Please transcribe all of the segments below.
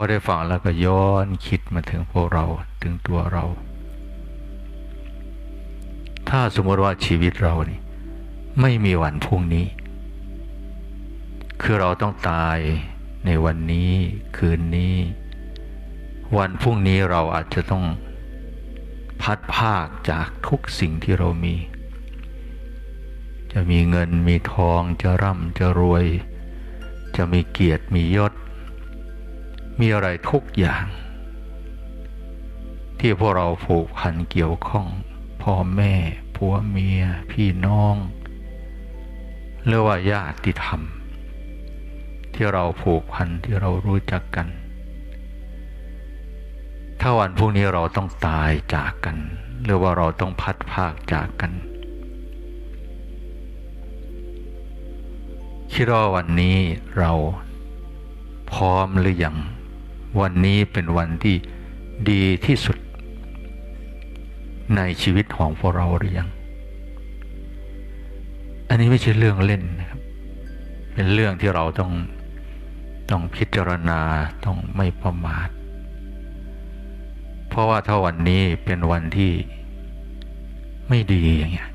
พอได้ฟังแล้วก็ย้อนคิดมาถึงพวกเราถึงตัวเรา ถ้าสมมติว่าชีวิตเรานี่ ไม่มีวันพรุ่งนี้ คือเราต้องตายในวันนี้คืนนี้ วันพรุ่งนี้เราอาจจะต้องพัดภาคจากทุกสิ่งที่เรามี จะมีเงินมีทองจะร่ำจะรวย จะมีเกียรติมียศ มีอะไรทุกอย่าง ที่พวกเราผูกพันเกี่ยวข้อง พ่อแม่ผัวเมีย พี่น้องหรือว่าญาติธรรม ที่เราผูกพันที่เรารู้จักกัน ถ้าวันพรุ่งนี้เราต้องตายจากกันหรือว่าเราต้องพัดภาคจากกันคิดว่าวันนี้เราพร้อมหรือยัง วันนี้เป็นวันที่ดีที่สุด ในชีวิตของพวกเราหรือยัง อันนี้ไม่ใช่เรื่องเล่นนะครับ เป็นเรื่องที่เราต้องต้องพิจารณาต้องไม่ประมาท เพราะว่าถ้าวันนี้เป็นวันที่ไม่ดีอย่างเงี้ย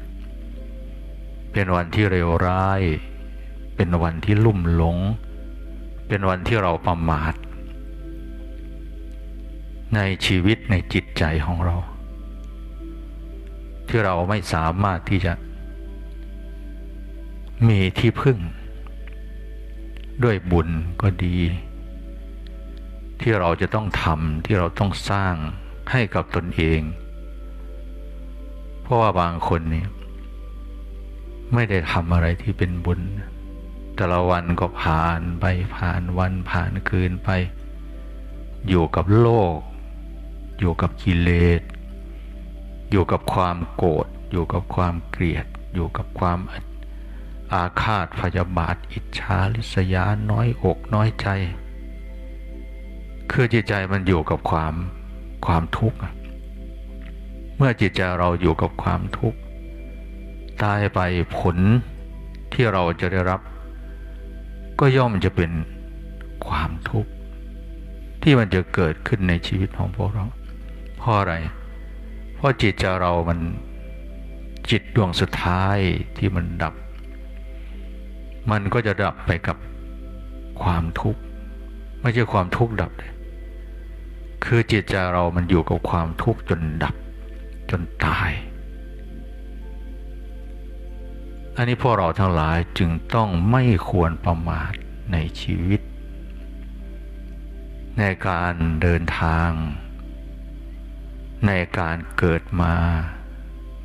เป็นวันที่เลวร้าย เป็นวันที่ลุ่มหลง เป็นวันที่เราประมาท ในชีวิตในจิตใจของเรา ที่เราไม่สามารถที่จะมีที่พึ่ง ด้วยบุญก็ดี ที่เราจะต้องทำที่เราต้องสร้างให้กับตนเอง เพราะว่าบางคนนี่ไม่ได้ทำอะไรที่เป็นบุญ แต่ละวันก็ผ่านไปผ่านวันผ่านคืนไป อยู่กับโลก อยู่กับกิเลส อยู่กับความโกรธ อยู่กับความเกลียด อยู่กับความอาฆาตพยาบาท อิจฉาริษยา น้อยอกน้อยใจ คือจิตใจมันอยู่กับความความทุกข์ เมื่อจิตใจเราอยู่กับความทุกข์ตายไปผลที่เราจะได้รับ ก็ย่อมจะเป็นความทุกข์ที่มันจะเกิดขึ้นในชีวิตของพวกเรา เพราะอะไร เพราะจิตใจเรามันจิตดวงสุดท้ายที่มันดับ มันก็จะดับไปกับความทุกข์ ไม่ใช่ความทุกข์ดับเลยคือจิตใจเรามันอยู่กับความทุกข์จนดับจนตาย อันนี้พวกเราทั้งหลายจึงต้องไม่ควรประมาทในชีวิต ในการเดินทาง ในการเกิดมา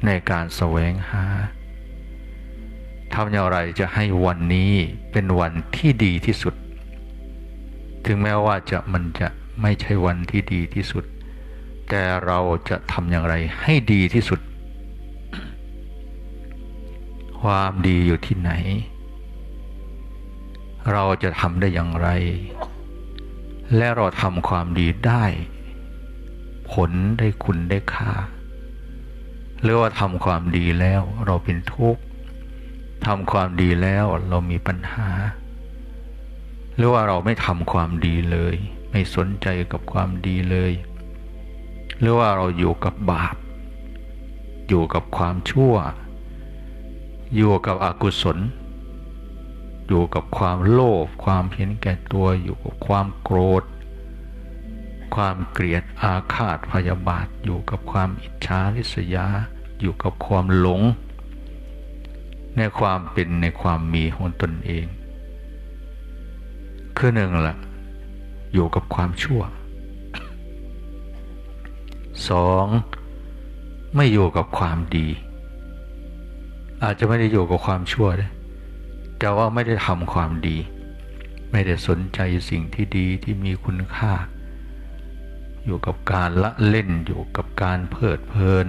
ในการแสวงหาทำอย่างไรจะให้วันนี้เป็นวันที่ดีที่สุด ถึงแม้ว่าจะมันจะไม่ใช่วันที่ดีที่สุด แต่เราจะทำอย่างไรให้ดีที่สุด ความดีอยู่ที่ไหน เราจะทำได้อย่างไร และเราทำความดีได้ ผลได้คุณได้ค่าหรือว่าทำความดีแล้วเราเป็นทุกข์ทำความดีแล้วเรามีปัญหา หรือว่าเราไม่ทำความดีเลย ไม่สนใจกับความดีเลย หรือว่าเราอยู่กับบาป อยู่กับความชั่ว อยู่กับอกุศล อยู่กับความโลภความเห็นแก่ตัวอยู่กับความโกรธ ความเกลียดอาฆาตพยาบาท อยู่กับความอิจฉาริษยา อยู่กับความหลง ในความเป็นในความมีของตนเอง คือหนึ่งละอยู่กับความชั่วสองไม่อยู่กับความดี อาจจะไม่ได้อยู่กับความชั่วเลยแต่ว่าไม่ได้ทำความดี ไม่ได้สนใจสิ่งที่ดีที่มีคุณค่า อยู่กับการละเล่นอยู่กับการเพลิดเพลิน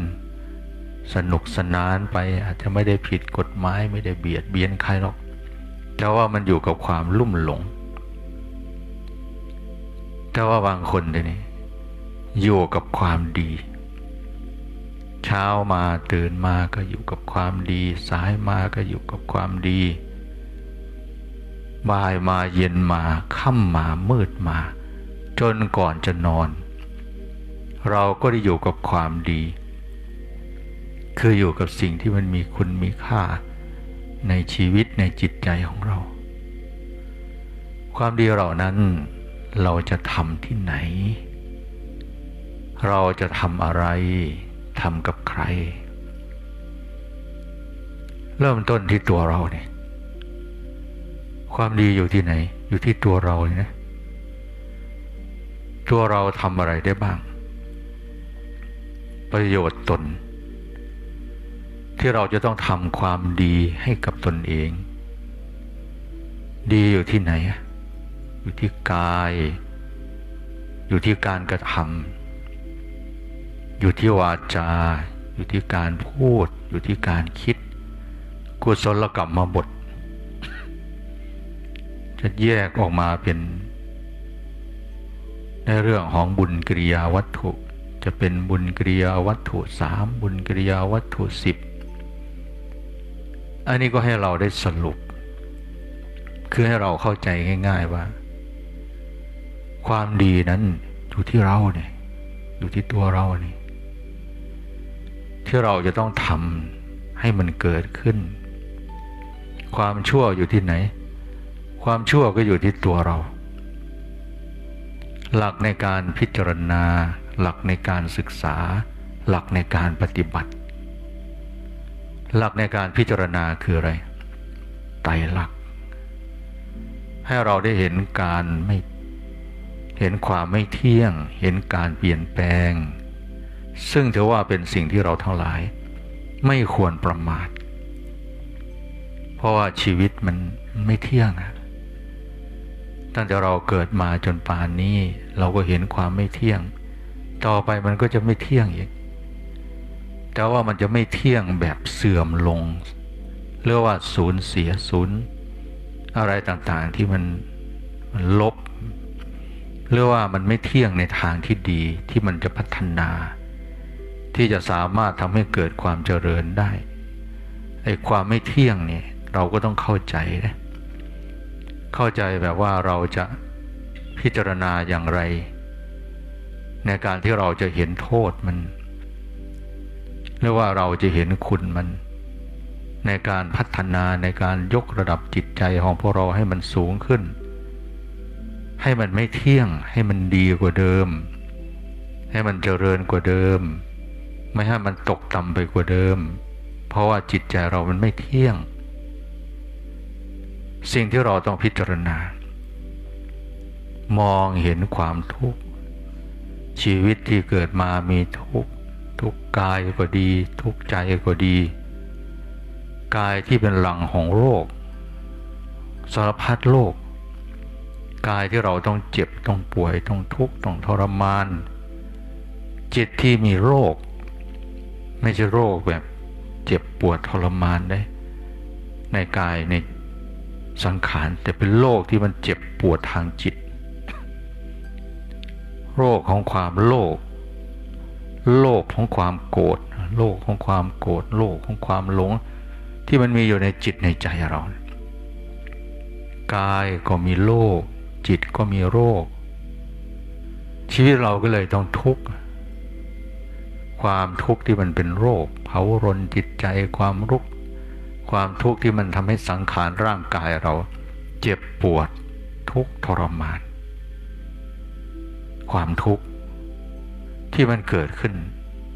สนุกสนานไปอาจจะไม่ได้ผิดกฎหมายไม่ได้เบียดเบียนใครหรอกแต่ว่ามันอยู่กับความลุ่มหลง แต่ว่าบางคนเนี่ยอยู่กับความดี เช้ามาตื่นมาก็อยู่กับความดี สายมาก็อยู่กับความดีบ่ายมาเย็นมาค่ำมามืดมา จนก่อนจะนอน เราก็ได้อยู่กับความดี คืออยู่กับสิ่งที่มันมีคุณมีค่าในชีวิตในจิตใจของเรา ความดีเหล่านั้นเราจะทำที่ไหน เราจะทำอะไรทำกับใคร เริ่มต้นที่ตัวเราเนี่ยความดีอยู่ที่ไหน อยู่ที่ตัวเราเลยนะตัวเราทำอะไรได้บ้าง ประโยชน์ตน ที่เราจะต้องทำความดีให้กับตนเอง ดีอยู่ที่ไหน อยู่ที่กาย อยู่ที่การกระทำอยู่ที่วาจา อยู่ที่การพูด อยู่ที่การคิดกุศลกรรมมาบท จะแยกออกมาเป็น ในเรื่องของบุญกิริยาวัตถุ จะเป็นบุญกิริยาวัตถุสามบุญกิริยาวัตถุสิบอันนี้ก็ให้เราได้สรุป คือให้เราเข้าใจง่าย ๆว่า ความดีนั้นอยู่ที่เราเนี่ยอยู่ที่ตัวเราเนี่ที่เราจะต้องทำให้มันเกิดขึ้น ความชั่วอยู่ที่ไหน ความชั่วก็อยู่ที่ตัวเรา หลักในการพิจารณา หลักในการศึกษา หลักในการปฏิบัติ หลักในการพิจารณาคืออะไร ไตรลักษณ์ให้เราได้เห็นการไม่เห็นความไม่เที่ยง เห็นการเปลี่ยนแปลง ซึ่งถือว่าเป็นสิ่งที่เราทั้งหลาย ไม่ควรประมาท เพราะว่าชีวิตมันไม่เที่ยงอะตั้งแต่เราเกิดมาจนป่านนี้ เราก็เห็นความไม่เที่ยง ต่อไปมันก็จะไม่เที่ยงอีก แต่ว่ามันจะไม่เที่ยงแบบเสื่อมลงเรียกว่าสูญเสียสูญอะไรต่างๆที่มันมันลบเรียกว่ามันไม่เที่ยงในทางที่ดีที่มันจะพัฒนา ที่จะสามารถทำให้เกิดความเจริญได้ไอ้ความไม่เที่ยงเนี่ยเราก็ต้องเข้าใจนะเข้าใจแบบว่าเราจะพิจารณาอย่างไร ในการที่เราจะเห็นโทษมัน หรือว่าเราจะเห็นคุณมัน ในการพัฒนาในการยกระดับจิตใจของพวกเราให้มันสูงขึ้น ให้มันไม่เที่ยงให้มันดีกว่าเดิม ให้มันเจริญกว่าเดิม ไม่ให้มันตกต่ำไปกว่าเดิม เพราะว่าจิตใจเรามันไม่เที่ยง สิ่งที่เราต้องพิจารณามองเห็นความทุกข์ ชีวิตที่เกิดมามีทุกทุกกายก็ดี ทุกใจก็ดี กายที่เป็นหลังของโรคสารพัดโรคกายที่เราต้องเจ็บต้องป่วยต้องทุกข์ต้องทรมาน จิตที่มีโรค ไม่ใช่โรคแบบเจ็บปวดทรมานได้ ในกายในสังขารแต่เป็นโรคที่มันเจ็บปวดทางจิต โรคของความโลภโลภของความโกรธโลภของความโกรธโลภของความหลง ที่มันมีอยู่ในจิตในใจเรากายก็มีโรคจิตก็มีโรค ชีวิตเราก็เลยต้องทุกข์ความทุกข์ที่มันเป็นโรคเผารนจิตใจความรุก ความทุกข์ที่มันทำให้สังขารร่างกายเรา เจ็บปวดทุกข์ทรมาน ความทุกข์ที่มันเกิดขึ้น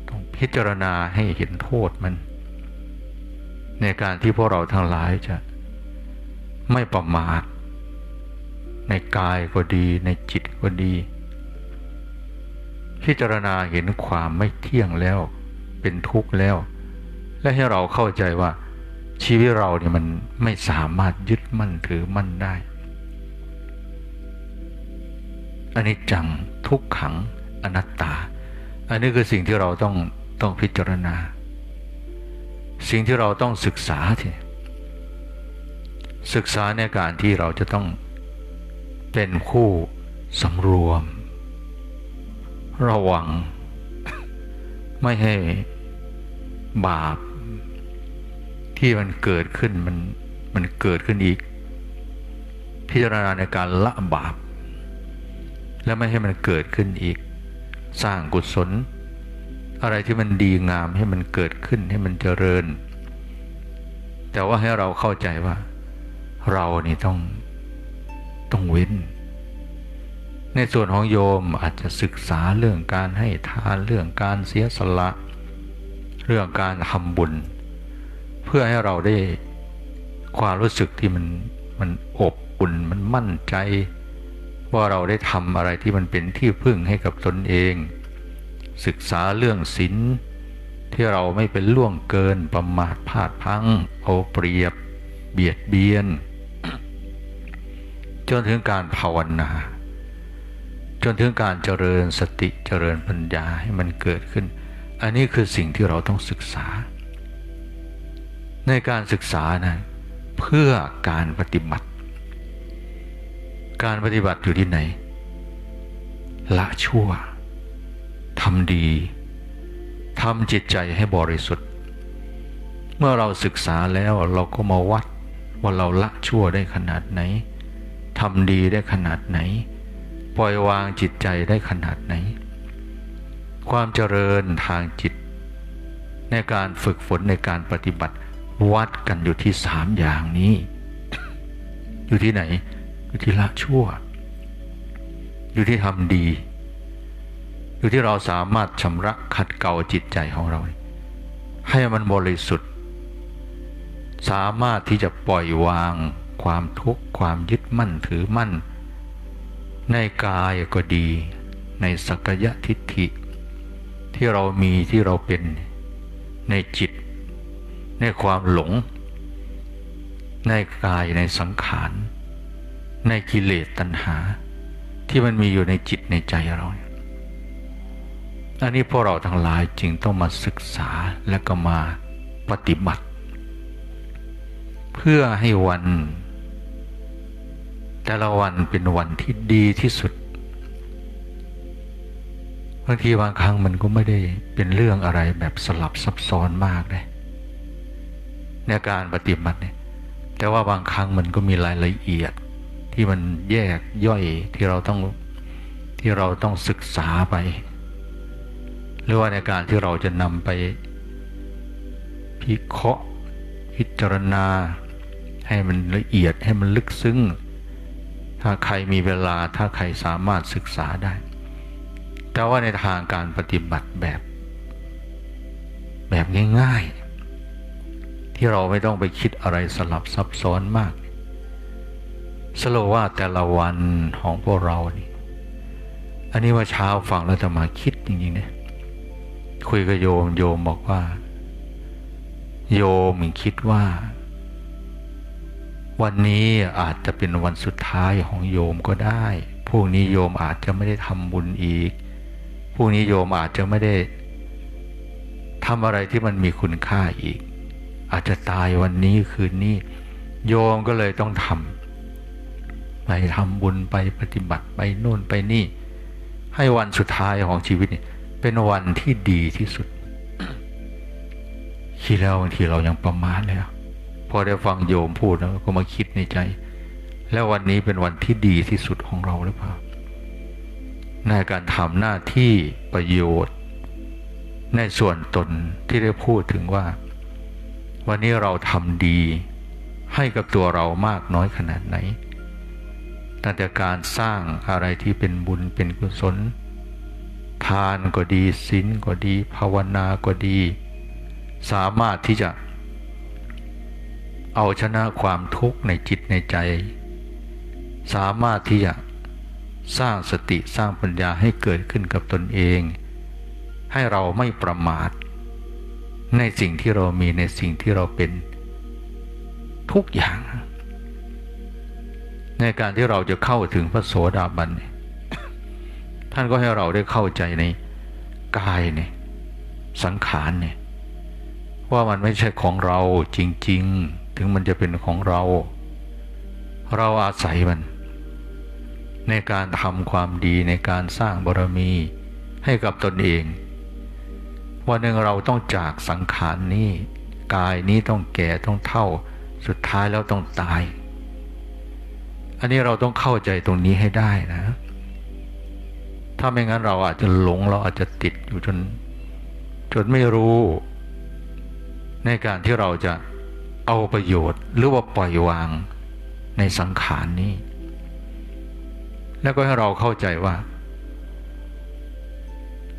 ต้องพิจารณาให้เห็นโทษมัน ในการที่พวกเราทั้งหลายจะไม่ประมาทในกายก็ดีในจิตก็ดี พิจารณาเห็นความไม่เที่ยงแล้วเป็นทุกข์แล้ว และให้เราเข้าใจว่าชีวิตเราเนี่ยมันไม่สามารถยึดมั่นถือมั่นได้ อันนี้จังทุกขังอนัตตา อันนี้คือสิ่งที่เราต้องต้องพิจารณา สิ่งที่เราต้องศึกษาทีศึกษาในการที่เราจะต้องเป็นผู้สำรวม ระวัง ไม่ให้บาป ที่มันเกิดขึ้นมันมันเกิดขึ้นอีก พิจารณาในการละบาป และไม่ให้มันเกิดขึ้นอีก สร้างกุศล อะไรที่มันดีงามให้มันเกิดขึ้นให้มันเจริญ แต่ว่าให้เราเข้าใจว่า เรานี่ต้องต้องเว้น ในส่วนของโยมอาจจะศึกษาเรื่องการให้ทานเรื่องการเสียสละ เรื่องการทำบุญ เพื่อให้เราได้ความรู้สึกที่มันมันอบอุ่นมันมั่นใจ ว่าเราได้ทำอะไรที่มันเป็นที่พึ่งให้กับตนเอง ศึกษาเรื่องศีลที่เราไม่เป็นล่วงเกินประมาทพลาดพังเอาเปรียบ เบียดเบียน จนถึงการภาวนา จนถึงการเจริญสติเจริญปัญญาให้มันเกิดขึ้น อันนี้คือสิ่งที่เราต้องศึกษา ในการศึกษานะเพื่อการปฏิบัติ การปฏิบัติอยู่ที่ไหน ละชั่วทำดีทำจิตใจให้บริสุทธิ์ เมื่อเราศึกษาแล้วเราก็มาวัดว่าเราละชั่วได้ขนาดไหนทำดีได้ขนาดไหน ปล่อยวางจิตใจได้ขนาดไหน ความเจริญทางจิต ในการฝึกฝนในการปฏิบัติวัดกันอยู่ที่สามอย่างนี้ อยู่ที่ไหน อยู่ที่ละชั่ว อยู่ที่ทำดี อยู่ที่เราสามารถชำระขัดเกลาจิตใจของเรา ให้มันบริสุทธิ์ สามารถที่จะปล่อยวางความทุกข์ความยึดมั่นถือมั่น ในกายก็ดี ในสักยะทิฏฐิ ที่เรามีที่เราเป็นในจิต ในความหลง ในกายในสังขาร ในกิเลสตัณหา ที่มันมีอยู่ในจิตในใจเราอันนี้พวกเราทั้งหลายจึงต้องมาศึกษาและก็มาปฏิบัติ เพื่อให้วัน แต่ละวันเป็นวันที่ดีที่สุดบางทีบางครั้งมันก็ไม่ได้เป็นเรื่องอะไรแบบสลับซับซ้อนมากเลยในการปฏิบัติเนี่ยแต่ว่าบางครั้งมันก็มีรายละเอียด ที่มันแยกย่อยที่เราต้องที่เราต้องศึกษาไป หรือว่าในการที่เราจะนำไปพิเคราะห์พิจารณา ให้มันละเอียดให้มันลึกซึ้ง ถ้าใครมีเวลาถ้าใครสามารถศึกษาได้ แต่ว่าในทางการปฏิบัติแบบ แบบง่าย ๆ ที่เราไม่ต้องไปคิดอะไรสลับซับซ้อนมาก สโลว่าแต่ละวันของพวกเรานี่อันนี้ว่าเช้าฟังแล้วจะมาคิดจริงๆเนี่ยคุยกับโยมโยมบอกว่า โยมคิดว่า วันนี้อาจจะเป็นวันสุดท้ายของโยมก็ได้พวกนี้โยมอาจจะไม่ได้ทำบุญอีกพวกนี้โยมอาจจะไม่ได้ทำอะไรที่มันมีคุณค่าอีก อาจจะตายวันนี้คืนนี้ โยมก็เลยต้องทำ ไปทำบุญไปปฏิบัติไปนู่นไปนี่ ให้วันสุดท้ายของชีวิตนี่เป็นวันที่ดีที่สุดคิดแล้วบางทีเรายังประมาทเลยพอได้ฟังโยมพูดแล้วก็มาคิดในใจ แล้ววันนี้เป็นวันที่ดีที่สุดของเราหรือเปล่าในการทำหน้าที่ประโยชน์ ในส่วนตนที่ได้พูดถึงว่า วันนี้เราทำดีให้กับตัวเรามากน้อยขนาดไหน ตั้งแต่การสร้างอะไรที่เป็นบุญเป็นกุศล ทานก็ดีศีลก็ดี ภาวนาก็ดี สามารถที่จะ เอาชนะความทุกข์ในจิตในใจ สามารถที่จะสร้างสติสร้างปัญญาให้เกิดขึ้นกับตนเอง ให้เราไม่ประมาท ในสิ่งที่เรามีในสิ่งที่เราเป็นทุกอย่าง ในการที่เราจะเข้าถึงพระโสดาบันท่านก็ให้เราได้เข้าใจในกายเนี่ยสังขารเนี่ยว่ามันไม่ใช่ของเราจริง ๆ ถึงมันจะเป็นของเรา เราอาศัยมัน ในการทำความดีในการสร้างบารมีให้กับตนเองวันหนึ่งเราต้องจากสังขารนี้ กายนี้ต้องแก่ต้องเท่า สุดท้ายแล้วต้องตาย อันนี้เราต้องเข้าใจตรงนี้ให้ได้นะ ถ้าไม่งั้นเราอาจจะหลงเราอาจจะติดอยู่จน จนไม่รู้ ในการที่เราจะเอาประโยชน์ หรือว่าปล่อยวางในสังขารนี้ แล้วก็ให้เราเข้าใจว่า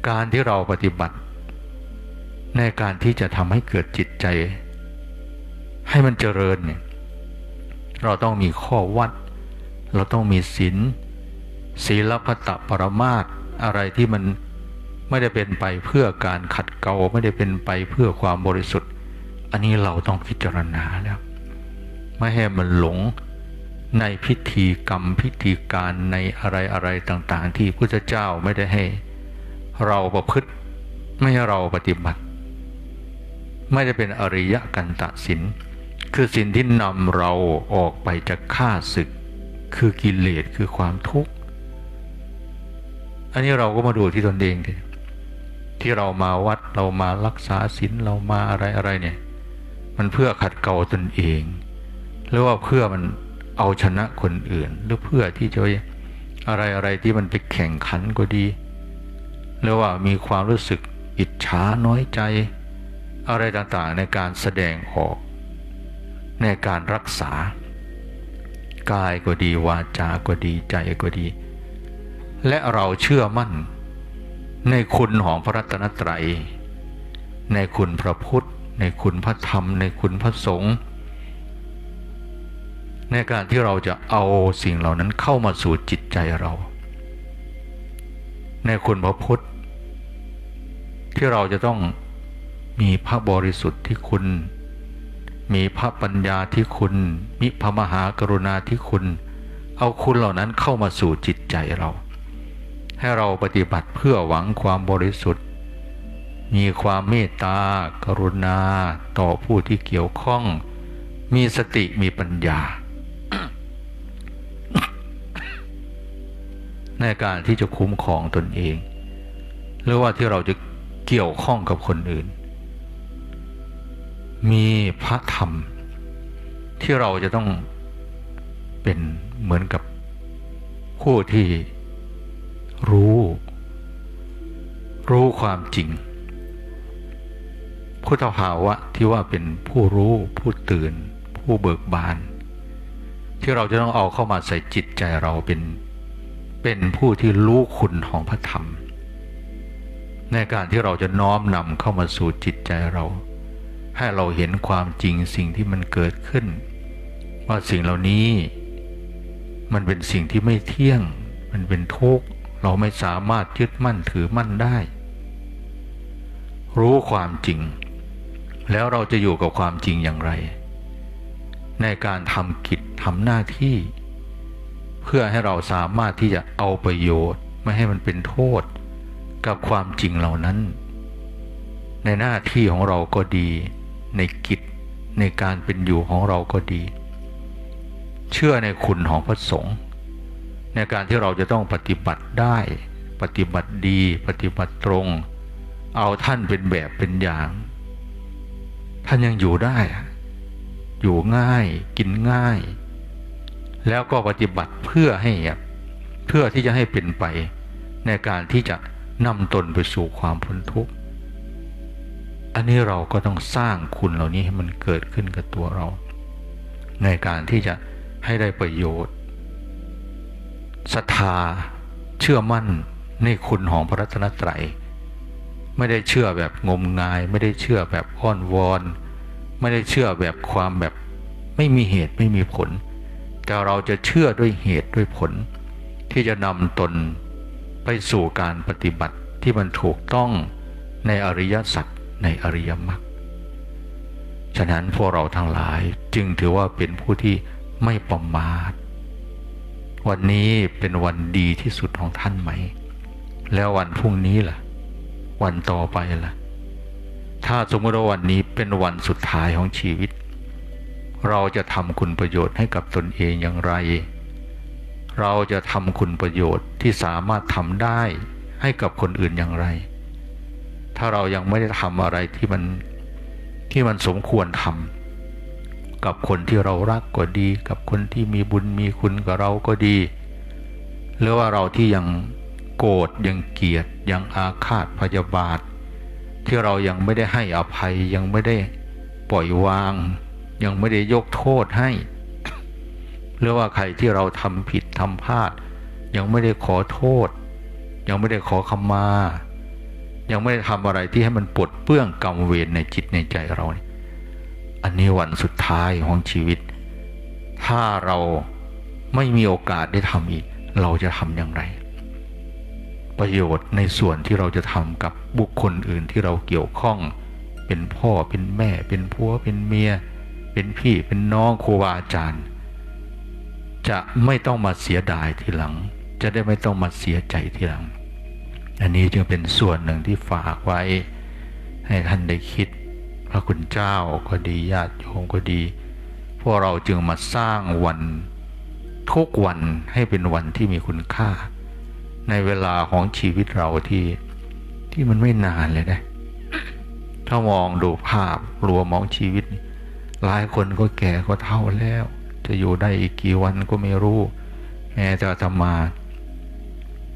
การที่เราปฏิบัติ ในการที่จะทำให้เกิดจิตใจ ให้มันเจริญเนี่ยเราต้องมีข้อวัด เราต้องมีศีลศีลพัตตปรมาตอะไรที่มันไม่ได้เป็นไปเพื่อการขัดเกลาไม่ได้เป็นไปเพื่อความบริสุทธิ์ อันนี้เราต้องพิจารณาแล้ว ไม่ให้มันหลงในพิธีกรรมพิธีการในอะไรอะไรต่างๆ ที่พุทธเจ้าไม่ได้ให้ เราประพฤติไม่ให้เราปฏิบัติ ไม่ได้เป็นอริยกันตะสินคือสิ่งที่นำเราออกไปจากข้าศึก คือกิเลสคือความทุกข์ อันนี้เราก็มาดูที่ตนเองที่เรามาวัดเรามารักษาศีลเรามาอะไรอะไรเนี่ย มันเพื่อขัดเกลาตนเอง หรือว่าเพื่อมันเอาชนะคนอื่น หรือเพื่อที่จะอะไรอะไรที่มันไปแข่งขันก็ดี หรือว่ามีความรู้สึกอิจฉาน้อยใจ อะไรต่างๆในการแสดงออก ในการรักษา กายก็ดีวาจาก็ดีใจก็ดี และเราเชื่อมั่น ในคุณของพระรัตนตรัย ในคุณพระพุทธ ในคุณพระธรรม ในคุณพระสงฆ์ในการที่เราจะเอาสิ่งเหล่านั้นเข้ามาสู่จิตใจเรา ในคุณพระพุทธ ที่เราจะต้องมีพระบริสุทธิ์ที่คุณ มีพระปัญญาที่คุณ มิพระมหากรุณาที่คุณ เอาคุณเหล่านั้นเข้ามาสู่จิตใจเรา ให้เราปฏิบัติเพื่อหวังความบริสุทธิ์ มีความเมตตากรุณาต่อผู้ที่เกี่ยวข้อง มีสติมีปัญญา ในการที่จะคุ้มครองตนเอง หรือว่าที่เราจะเกี่ยวข้องกับคนอื่น มีพระธรรม ที่เราจะต้องเป็นเหมือนกับผู้ที่รู้ รู้ความจริงพุทธภาวะที่ว่าเป็นผู้รู้ผู้ตื่น ผู้เบิกบาน ที่เราจะต้องเอาเข้ามาใส่จิตใจเราเป็นเป็นผู้ที่รู้คุณของพระธรรม ในการที่เราจะน้อมนำเข้ามาสู่จิตใจเรา ให้เราเห็นความจริงสิ่งที่มันเกิดขึ้น ว่าสิ่งเหล่านี้มันเป็นสิ่งที่ไม่เที่ยง มันเป็นทุกข์เราไม่สามารถยึดมั่นถือมั่นได้ รู้ความจริง แล้วเราจะอยู่กับความจริงอย่างไร ในการทำกิจทำหน้าที่ เพื่อให้เราสามารถที่จะเอาประโยชน์ ไม่ให้มันเป็นโทษ กับความจริงเหล่านั้น ในหน้าที่ของเราก็ดี ในกิจในการเป็นอยู่ของเราก็ดี เชื่อในคุณของพระสงฆ์ในการที่เราจะต้องปฏิบัติได้ ปฏิบัติดี ปฏิบัติตรง เอาท่านเป็นแบบเป็นอย่าง ท่านยังอยู่ได้ อยู่ง่ายกินง่าย แล้วก็ปฏิบัติเพื่อให้เพื่อที่จะให้เป็นไปในการที่จะนำตนไปสู่ความพ้นทุกข์ อันนี้เราก็ต้องสร้างคุณเหล่านี้ให้มันเกิดขึ้นกับตัวเรา ในการที่จะให้ได้ประโยชน์ศรัทธาเชื่อมั่นในคุณของพระรัตนตรัย ไม่ได้เชื่อแบบงมงาย ไม่ได้เชื่อแบบอ้อนวอน ไม่ได้เชื่อแบบความแบบไม่มีเหตุไม่มีผล แต่เราจะเชื่อด้วยเหตุด้วยผล ที่จะนำตนไปสู่การปฏิบัติที่มันถูกต้องในอริยสัจ ในอริยมรรค ฉะนั้นพวกเราทั้งหลายจึงถือว่าเป็นผู้ที่ไม่ประมาท วันนี้เป็นวันดีที่สุดของท่านไหม แล้ววันพรุ่งนี้ล่ะ วันต่อไปล่ะ ถ้าสมมติว่าวันนี้เป็นวันสุดท้ายของชีวิต เราจะทำคุณประโยชน์ให้กับตนเองอย่างไร เราจะทำคุณประโยชน์ที่สามารถทำได้ให้กับคนอื่นอย่างไร ถ้าเรายังไม่ได้ทำอะไรที่มันที่มันสมควรทำกับคนที่เรารักก็ดี กับคนที่มีบุญมีคุณกับเราก็ดี หรือว่าเราที่ยังโกรธยังเกลียดยังอาฆาตพยาบาท ที่เรายังไม่ได้ให้อภัยยังไม่ได้ปล่อยวาง ยังไม่ได้ยกโทษให้ หรือว่าใครที่เราทำผิดทำพลาด ยังไม่ได้ขอโทษ ยังไม่ได้ขอขมา ยังไม่ได้ทำอะไรที่ให้มันปลดเปื้องกรรมเวรในจิตในใจเราเนี่ยอันนี้วันสุดท้ายของชีวิต ถ้าเราไม่มีโอกาสได้ทำอีก เราจะทำอย่างไร ประโยชน์ในส่วนที่เราจะทำกับบุคคลอื่นที่เราเกี่ยวข้อง เป็นพ่อเป็นแม่ เป็นผัวเป็นเมีย เป็นพี่เป็นน้องครูบาอาจารย์ จะไม่ต้องมาเสียดายทีหลัง จะได้ไม่ต้องมาเสียใจทีหลัง อันนี้จึงเป็นส่วนหนึ่งที่ฝากไว้ ให้ท่านได้คิด พระคุณเจ้าก็ดีญาติโยมก็ดี พวกเราจึงมาสร้างวันทุกวันให้เป็นวันที่มีคุณค่า ในเวลาของชีวิตเราที่ที่มันไม่นานเลยนะ ถ้ามองดูภาพรวมของชีวิต หลายคนก็แก่ก็เท่าแล้ว จะอยู่ได้อีกกี่วันก็ไม่รู้ แม้แต่อาตมา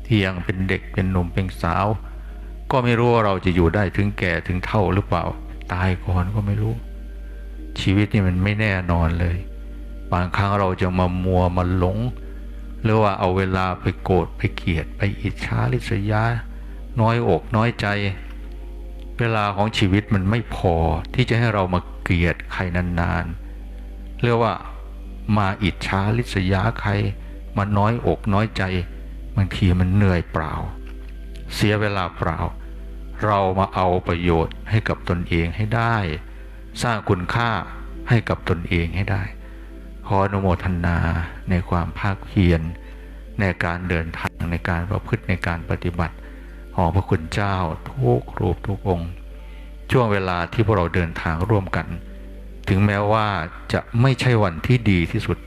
ที่ยังเป็นเด็กเป็นหนุ่มเป็นสาว ก็ไม่รู้ว่าเราจะอยู่ได้ถึงแก่ถึงเท่าหรือเปล่า ตายก่อนก็ไม่รู้ ชีวิตนี่มันไม่แน่นอนเลย บางครั้งเราจะมามัวมาหลง หรือว่าเอาเวลาไปโกรธไปเกลียดไปอิจฉาริษยา น้อยอกน้อยใจ เวลาของชีวิตมันไม่พอที่จะให้เรามาเกลียดใครนานๆเรียกว่ามาอิจฉาริษยาใครมาน้อยอกน้อยใจ บางทีมันเหนื่อยเปล่า เสียเวลาเปล่า เรามาเอาประโยชน์ให้กับตนเองให้ได้ สร้างคุณค่าให้กับตนเองให้ได้ ขออนุโมทนาในความภาคเพียรในการเดินทางในการประพฤติในการปฏิบัติของพระคุณเจ้าทุกรูปทุกองค์ ช่วงเวลาที่พวกเราเดินทางร่วมกัน ถึงแม้ว่าจะไม่ใช่วันที่ดีที่สุด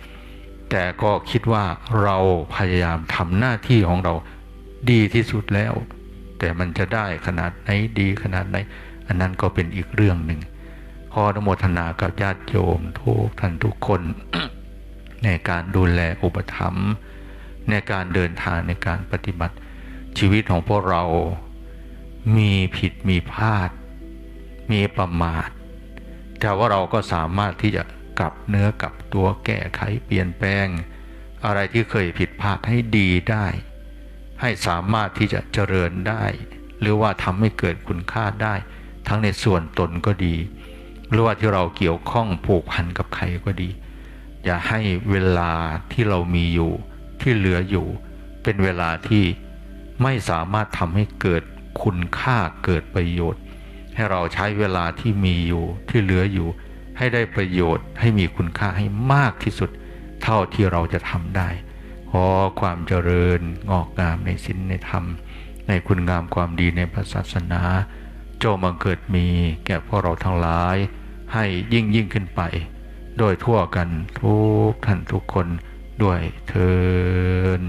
แต่ก็คิดว่าเราพยายามทำหน้าที่ของเราดีที่สุดแล้ว แต่มันจะได้ขนาดไหนดีขนาดไหน อันนั้นก็เป็นอีกเรื่องหนึ่งขออนุโมทนากับญาติโยมทุกท่านทุกคน ในการดูแลอุปถัมภ์ในการเดินทางในการปฏิบัติชีวิตของพวกเรา มีผิดมีพลาด มีประมาท แต่ว่าเราก็สามารถที่จะ กลับเนื้อกลับตัวแก้ไขเปลี่ยนแปลง อะไรที่เคยผิดพลาดให้ดีได้ ให้สามารถที่จะเจริญได้ หรือว่าทำให้เกิดคุณค่าได้ ทั้งในส่วนตนก็ดี หรือว่าที่เราเกี่ยวข้องผูกพันกับใครก็ดี อย่าให้เวลาที่เรามีอยู่ที่เหลืออยู่ เป็นเวลาที่ไม่สามารถทำให้เกิดคุณค่าเกิดประโยชน์ ให้เราใช้เวลาที่มีอยู่ที่เหลืออยู่ ให้ได้ประโยชน์ให้มีคุณค่าให้มากที่สุด เท่าที่เราจะทำได้ ขอความเจริญงอกงามในศีลในธรรม ในคุณงามความดีในพระศาสนา โจงบังเกิดมีแก่พวกเราทั้งหลาย ให้ยิ่งยิ่งขึ้นไป โดยทั่วกันทุกท่านทุกคนด้วยเทิน